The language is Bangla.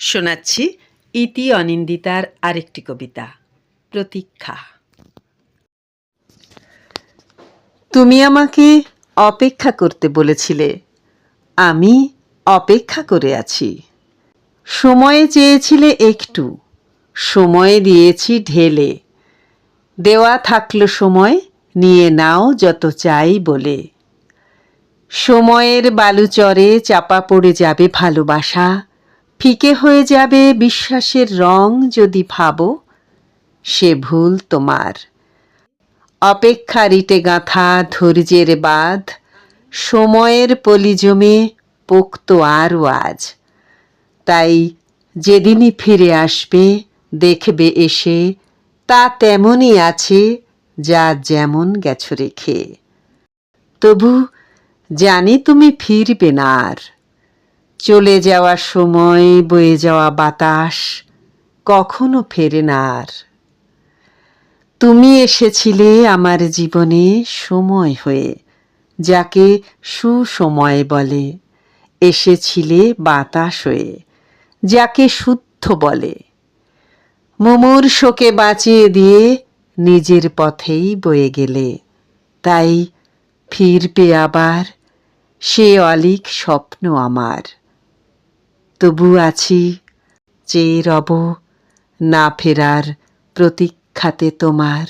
শোনাচ্ছি ইতি অনিন্দিতার আরেকটি কবিতা, প্রতীক্ষা। তুমি আমাকে অপেক্ষা করতে বলেছিলে, আমি অপেক্ষা করে আছি। সময়ে চেয়েছিলে একটু, সময়ে দিয়েছি ঢেলে। দেওয়া থাকল সময়, নিয়ে নাও যত চাই বলে। সময়ের বালুচরে চাপা পড়ে যাবে ভালোবাসা ফিকে হয়ে যাবে বিশ্বাসের রং যদি ভাবো, সে ভুল তোমার। অপেক্ষা রিটে গাঁথা ধৈর্যের বাঁধ, সময়ের পলি জমে পোক্ত আরও আজ তাই যেদিনই ফিরে আসবে, দেখবে এসে, তা তেমনই আছে, যা যেমন গেছো রেখে। তবু জানি তুমি ফিরবে না আর। চলে যাওয়ার সময় বয়ে যাওয়া বাতাস কখনো ফেরে না আর। তুমি এসেছিলে আমার জীবনে সময় হয়ে, যাকে সুসময় বলে। এসেছিলে বাতাস হয়ে, যাকে শুদ্ধ বলে। মোমোর শোকে বাঁচিয়ে দিয়ে নিজের পথেই বয়ে গেলে। তাই ফিরবে আবার সে অলিক স্বপ্ন আমার। তবু আছি চেয়ে রব না ফেরার প্রতীক্ষাতে তোমার।